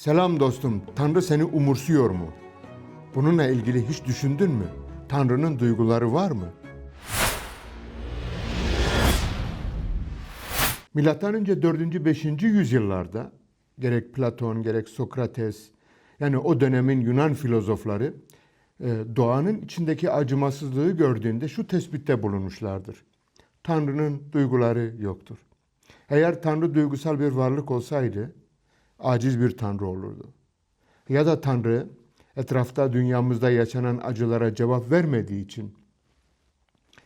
Selam dostum, Tanrı seni umursuyor mu? Bununla ilgili hiç düşündün mü? Tanrı'nın duyguları var mı? Milattan önce 4. 5. yüzyıllarda gerek Platon gerek Sokrates yani o dönemin Yunan filozofları e, doğanın içindeki acımasızlığı gördüğünde şu tespitte bulunmuşlardır. Tanrı'nın duyguları yoktur. Eğer Tanrı duygusal bir varlık olsaydı aciz bir Tanrı olurdu. Ya da Tanrı etrafta dünyamızda yaşanan acılara cevap vermediği için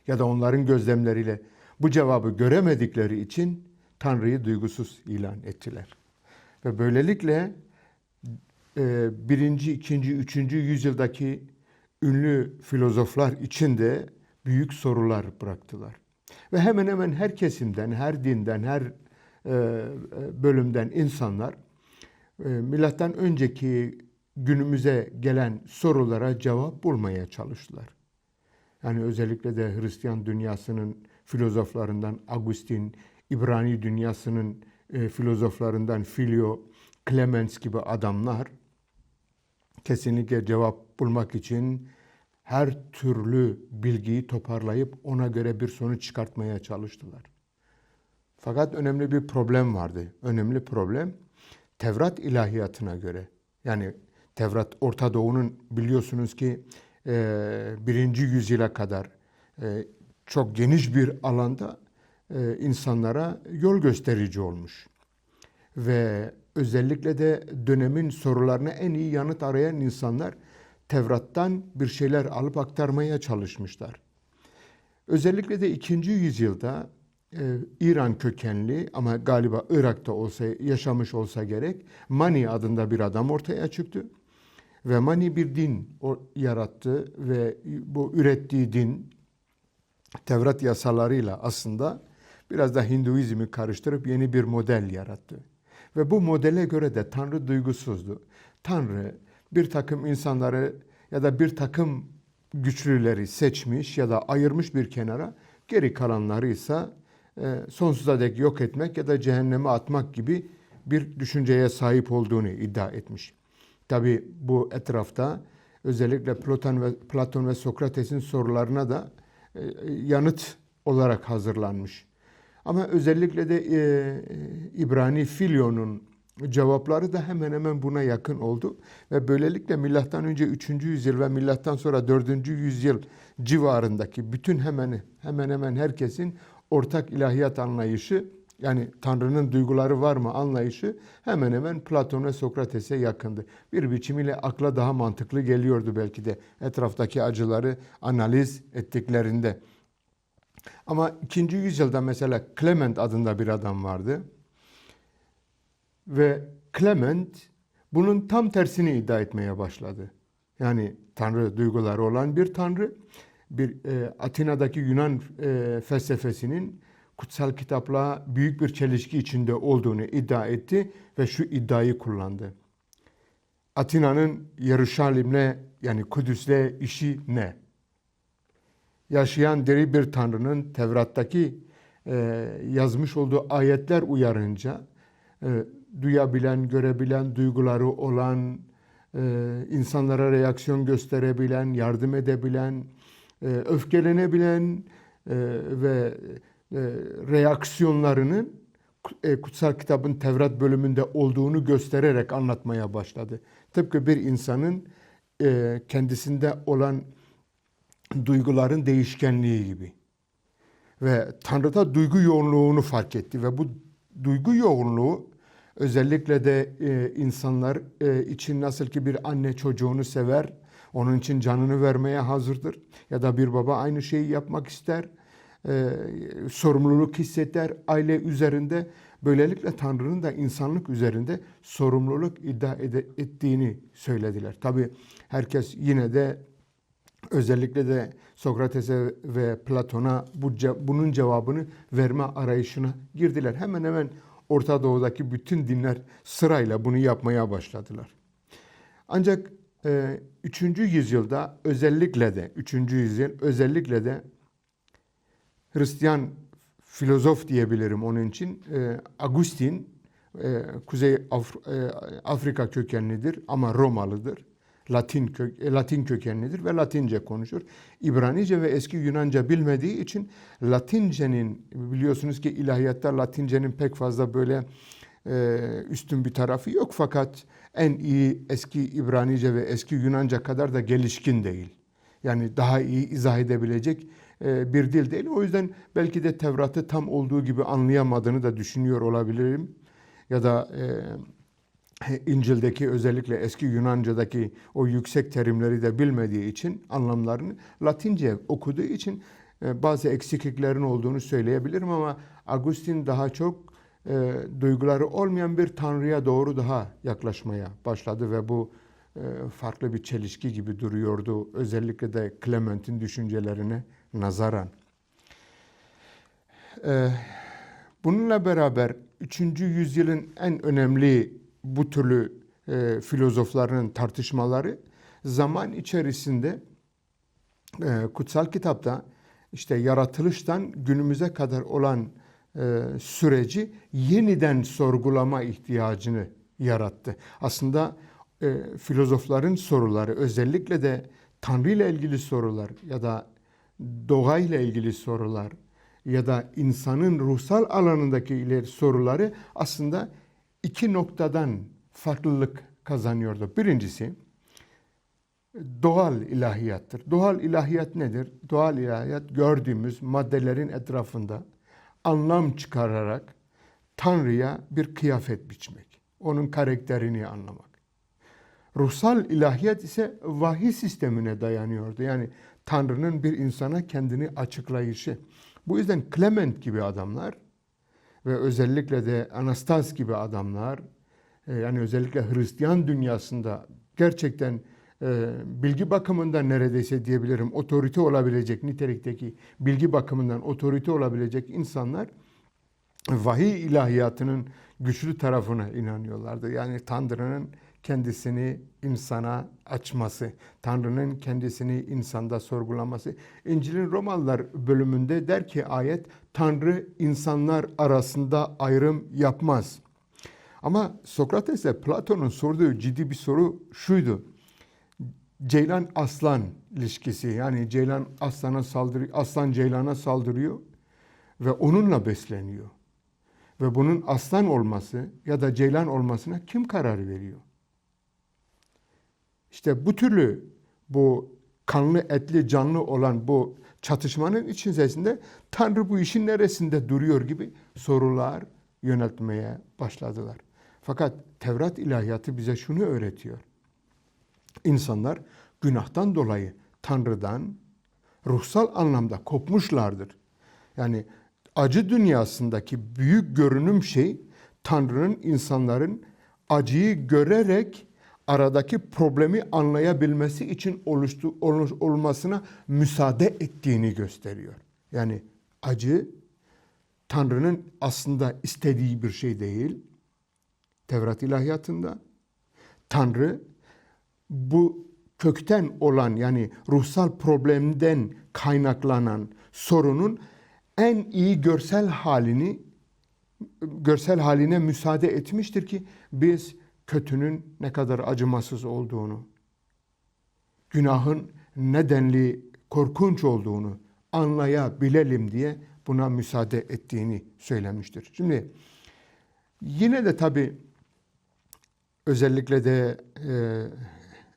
ya da onların gözlemleriyle bu cevabı göremedikleri için Tanrı'yı duygusuz ilan ettiler. Ve böylelikle e, birinci, ikinci, üçüncü yüzyıldaki ünlü filozoflar için de büyük sorular bıraktılar. Ve hemen hemen her kesimden, her dinden, her e, bölümden insanlar e, milattan önceki günümüze gelen sorulara cevap bulmaya çalıştılar. Yani özellikle de Hristiyan dünyasının filozoflarından Agustin, İbrani dünyasının e, filozoflarından Filio, Clemens gibi adamlar kesinlikle cevap bulmak için her türlü bilgiyi toparlayıp ona göre bir sonuç çıkartmaya çalıştılar. Fakat önemli bir problem vardı. Önemli problem Tevrat ilahiyatına göre. Yani Tevrat Orta Doğu'nun biliyorsunuz ki e, birinci yüzyıla kadar e, çok geniş bir alanda e, insanlara yol gösterici olmuş. Ve özellikle de dönemin sorularına en iyi yanıt arayan insanlar Tevrat'tan bir şeyler alıp aktarmaya çalışmışlar. Özellikle de ikinci yüzyılda e, İran kökenli ama galiba Irak'ta olsa yaşamış olsa gerek Mani adında bir adam ortaya çıktı. Ve Mani bir din yarattı ve bu ürettiği din Tevrat yasalarıyla aslında biraz da Hinduizmi karıştırıp yeni bir model yarattı. Ve bu modele göre de Tanrı duygusuzdu. Tanrı bir takım insanları ya da bir takım güçlüleri seçmiş ya da ayırmış bir kenara, geri kalanları ise sonsuza dek yok etmek ya da cehenneme atmak gibi bir düşünceye sahip olduğunu iddia etmiş. Tabi bu etrafta özellikle Platon ve Platon ve Sokrates'in sorularına da e, yanıt olarak hazırlanmış. Ama özellikle de e, İbrani Filio'nun cevapları da hemen hemen buna yakın oldu ve böylelikle milattan önce 3. yüzyıl ve milattan sonra 4. yüzyıl civarındaki bütün hemen hemen hemen herkesin ortak ilahiyat anlayışı yani Tanrı'nın duyguları var mı anlayışı hemen hemen Platon ve Sokrates'e yakındı. Bir biçimiyle akla daha mantıklı geliyordu belki de etraftaki acıları analiz ettiklerinde. Ama ikinci yüzyılda mesela Clement adında bir adam vardı. Ve Clement bunun tam tersini iddia etmeye başladı. Yani Tanrı duyguları olan bir Tanrı, bir e, Atina'daki Yunan e, felsefesinin kutsal kitapla büyük bir çelişki içinde olduğunu iddia etti ve şu iddiayı kullandı. Atina'nın Yeruşalim'le yani Kudüs'le işi ne? Yaşayan diri bir Tanrı'nın Tevrat'taki e, yazmış olduğu ayetler uyarınca e, duyabilen, görebilen, duyguları olan, e, insanlara reaksiyon gösterebilen, yardım edebilen, öfkelenebilen e, ve e, reaksiyonlarının e, kutsal kitabın Tevrat bölümünde olduğunu göstererek anlatmaya başladı. Tıpkı bir insanın e, kendisinde olan duyguların değişkenliği gibi. Ve Tanrı'da duygu yoğunluğunu fark etti ve bu duygu yoğunluğu özellikle de e, insanlar e, için nasıl ki bir anne çocuğunu sever, onun için canını vermeye hazırdır. Ya da bir baba aynı şeyi yapmak ister, e, sorumluluk hisseder aile üzerinde. Böylelikle Tanrı'nın da insanlık üzerinde sorumluluk iddia ede, ettiğini söylediler. Tabi herkes yine de özellikle de Sokrates'e ve Platon'a bu, bunun cevabını verme arayışına girdiler. Hemen hemen Orta Doğu'daki bütün dinler sırayla bunu yapmaya başladılar. Ancak 3. yüzyılda özellikle de 3. yüzyıl özellikle de Hristiyan filozof diyebilirim onun için e, Agustin e, Kuzey Af- e, Afrika kökenlidir ama Romalıdır. Latin kök, e, Latin kökenlidir ve Latince konuşur. İbranice ve eski Yunanca bilmediği için Latincenin biliyorsunuz ki ilahiyatta Latincenin pek fazla böyle e, üstün bir tarafı yok fakat en iyi eski İbranice ve eski Yunanca kadar da gelişkin değil. Yani daha iyi izah edebilecek e, bir dil değil. O yüzden belki de Tevrat'ı tam olduğu gibi anlayamadığını da düşünüyor olabilirim. Ya da e, İncil'deki özellikle eski Yunanca'daki o yüksek terimleri de bilmediği için anlamlarını Latince okuduğu için e, bazı eksikliklerin olduğunu söyleyebilirim ama Agustin daha çok e, duyguları olmayan bir tanrıya doğru daha yaklaşmaya başladı ve bu e, farklı bir çelişki gibi duruyordu. Özellikle de Clement'in düşüncelerine nazaran. E, bununla beraber 3. yüzyılın en önemli bu türlü e, filozofların tartışmaları zaman içerisinde e, kutsal kitapta işte yaratılıştan günümüze kadar olan süreci yeniden sorgulama ihtiyacını yarattı. Aslında e, filozofların soruları özellikle de Tanrı ile ilgili sorular ya da doğayla ilgili sorular ya da insanın ruhsal alanındaki ileri soruları aslında iki noktadan farklılık kazanıyordu. Birincisi doğal ilahiyattır. Doğal ilahiyat nedir? Doğal ilahiyat gördüğümüz maddelerin etrafında anlam çıkararak Tanrı'ya bir kıyafet biçmek. Onun karakterini anlamak. Ruhsal ilahiyat ise vahiy sistemine dayanıyordu. Yani Tanrı'nın bir insana kendini açıklayışı. Bu yüzden Clement gibi adamlar ve özellikle de Anastas gibi adamlar e, yani özellikle Hristiyan dünyasında gerçekten bilgi bakımından neredeyse diyebilirim otorite olabilecek nitelikteki bilgi bakımından otorite olabilecek insanlar vahiy ilahiyatının güçlü tarafına inanıyorlardı. Yani Tanrı'nın kendisini insana açması, Tanrı'nın kendisini insanda sorgulaması. İncil'in Romalılar bölümünde der ki ayet, Tanrı insanlar arasında ayrım yapmaz. Ama Sokrates ile Platon'un sorduğu ciddi bir soru şuydu. Ceylan aslan ilişkisi yani ceylan aslana saldırıyor, aslan ceylana saldırıyor ve onunla besleniyor. Ve bunun aslan olması ya da ceylan olmasına kim karar veriyor? İşte bu türlü bu kanlı etli canlı olan bu çatışmanın içerisinde Tanrı bu işin neresinde duruyor gibi sorular yöneltmeye başladılar. Fakat Tevrat ilahiyatı bize şunu öğretiyor. İnsanlar günahtan dolayı Tanrı'dan ruhsal anlamda kopmuşlardır. Yani acı dünyasındaki büyük görünüm şey Tanrı'nın insanların acıyı görerek aradaki problemi anlayabilmesi için oluştu, olmasına müsaade ettiğini gösteriyor. Yani acı Tanrı'nın aslında istediği bir şey değil. Tevrat ilahiyatında Tanrı bu kökten olan yani ruhsal problemden kaynaklanan sorunun en iyi görsel halini görsel haline müsaade etmiştir ki biz kötünün ne kadar acımasız olduğunu, günahın nedenli korkunç olduğunu anlayabilelim diye buna müsaade ettiğini söylemiştir. Şimdi yine de tabi özellikle de e,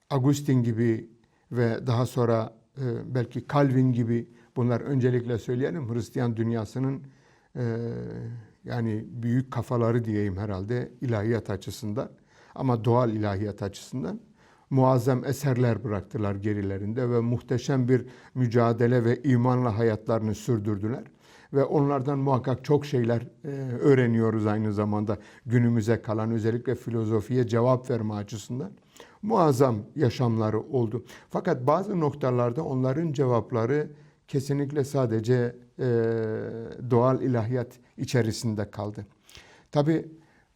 Agustin gibi ve daha sonra e, belki Calvin gibi bunlar öncelikle söyleyelim Hristiyan dünyasının e, yani büyük kafaları diyeyim herhalde ilahiyat açısından ama doğal ilahiyat açısından muazzam eserler bıraktılar gerilerinde ve muhteşem bir mücadele ve imanla hayatlarını sürdürdüler. Ve onlardan muhakkak çok şeyler e, öğreniyoruz aynı zamanda günümüze kalan özellikle filozofiye cevap verme açısından. Muazzam yaşamları oldu. Fakat bazı noktalarda onların cevapları kesinlikle sadece e, doğal ilahiyat içerisinde kaldı. Tabi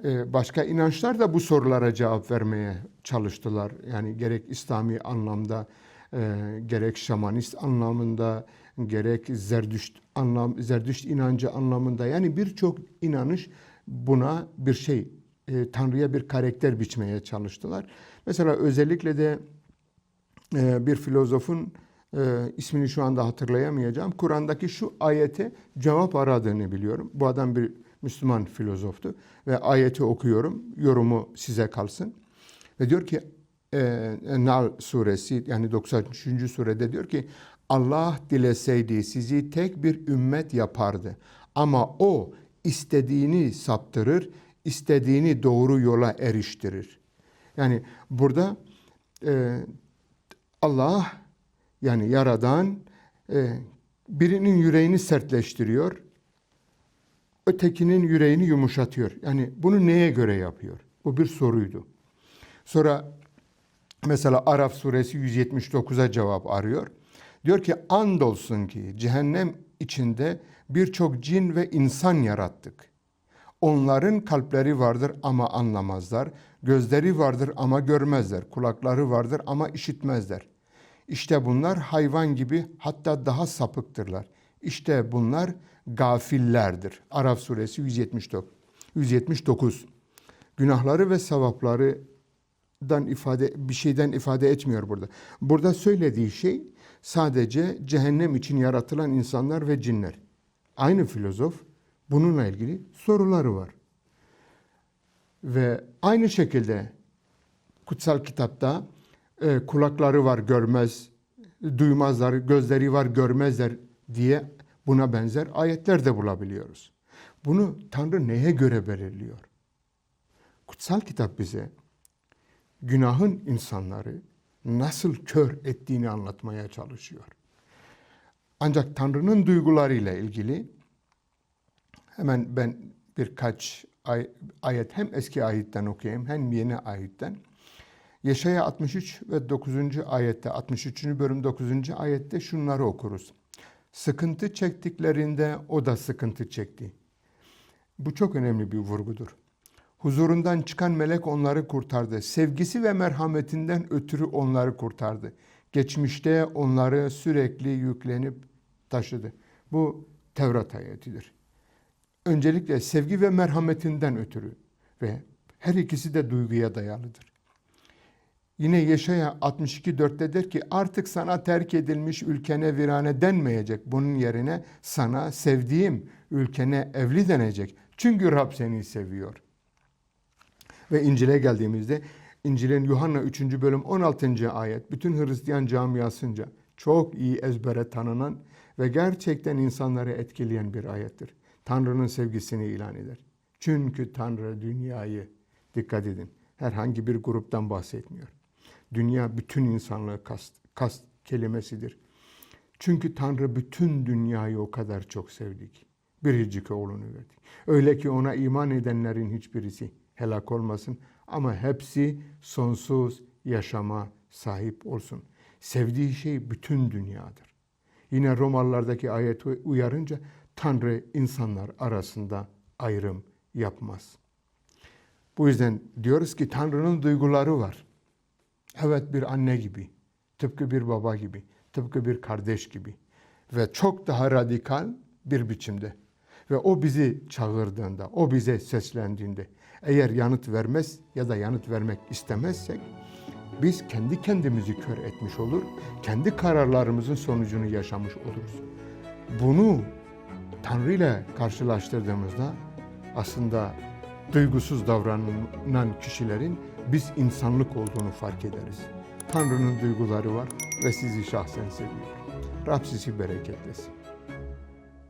e, başka inançlar da bu sorulara cevap vermeye çalıştılar. Yani gerek İslami anlamda, e, gerek şamanist anlamında, gerek zerdüşt anlam, zerdüşt inancı anlamında. Yani birçok inanış buna bir şey e, Tanrı'ya bir karakter biçmeye çalıştılar. Mesela özellikle de e, bir filozofun e, ismini şu anda hatırlayamayacağım. Kur'an'daki şu ayete cevap aradığını biliyorum. Bu adam bir Müslüman filozoftu ve ayeti okuyorum. Yorumu size kalsın. Ve diyor ki e, Nal suresi yani 93. surede diyor ki Allah dileseydi sizi tek bir ümmet yapardı. Ama o istediğini saptırır, istediğini doğru yola eriştirir. Yani burada e, Allah yani yaradan e, birinin yüreğini sertleştiriyor, ötekinin yüreğini yumuşatıyor. Yani bunu neye göre yapıyor? Bu bir soruydu. Sonra mesela Araf suresi 179'a cevap arıyor. Diyor ki andolsun ki cehennem içinde birçok cin ve insan yarattık. Onların kalpleri vardır ama anlamazlar. Gözleri vardır ama görmezler. Kulakları vardır ama işitmezler. İşte bunlar hayvan gibi hatta daha sapıktırlar. İşte bunlar gafillerdir. Araf suresi 179. 179. Günahları ve sevaplarından ifade bir şeyden ifade etmiyor burada. Burada söylediği şey sadece cehennem için yaratılan insanlar ve cinler. Aynı filozof bununla ilgili soruları var. Ve aynı şekilde kutsal kitapta e, kulakları var görmez, duymazlar, gözleri var görmezler diye buna benzer ayetler de bulabiliyoruz. Bunu Tanrı neye göre belirliyor? Kutsal kitap bize günahın insanları nasıl kör ettiğini anlatmaya çalışıyor. Ancak Tanrı'nın duygularıyla ilgili hemen ben birkaç ay, ayet hem eski ayetten okuyayım hem yeni ayetten. Yeşaya 63 ve 9. ayette 63. bölüm 9. ayette şunları okuruz. Sıkıntı çektiklerinde o da sıkıntı çekti. Bu çok önemli bir vurgudur. Huzurundan çıkan melek onları kurtardı. Sevgisi ve merhametinden ötürü onları kurtardı. Geçmişte onları sürekli yüklenip taşıdı. Bu Tevrat ayetidir. Öncelikle sevgi ve merhametinden ötürü ve her ikisi de duyguya dayalıdır. Yine Yeşaya 62.4'te der ki artık sana terk edilmiş ülkene virane denmeyecek. Bunun yerine sana sevdiğim ülkene evli denecek. Çünkü Rab seni seviyor. Ve İncil'e geldiğimizde İncil'in Yuhanna 3. bölüm 16. ayet bütün Hristiyan camiasınca çok iyi ezbere tanınan ve gerçekten insanları etkileyen bir ayettir. Tanrı'nın sevgisini ilan eder. Çünkü Tanrı dünyayı, dikkat edin, herhangi bir gruptan bahsetmiyor. Dünya bütün insanlığı kast, kast kelimesidir. Çünkü Tanrı bütün dünyayı o kadar çok sevdi ki. Biricik oğlunu verdi. Öyle ki ona iman edenlerin hiçbirisi helak olmasın ama hepsi sonsuz yaşama sahip olsun. Sevdiği şey bütün dünyadır. Yine Romalılardaki ayet uyarınca Tanrı insanlar arasında ayrım yapmaz. Bu yüzden diyoruz ki Tanrı'nın duyguları var. Evet bir anne gibi, tıpkı bir baba gibi, tıpkı bir kardeş gibi ve çok daha radikal bir biçimde. Ve o bizi çağırdığında, o bize seslendiğinde eğer yanıt vermez ya da yanıt vermek istemezsek biz kendi kendimizi kör etmiş olur, kendi kararlarımızın sonucunu yaşamış oluruz. Bunu Tanrı ile karşılaştırdığımızda aslında duygusuz davranan kişilerin biz insanlık olduğunu fark ederiz. Tanrı'nın duyguları var ve sizi şahsen seviyor. Rab sizi bereketlesin.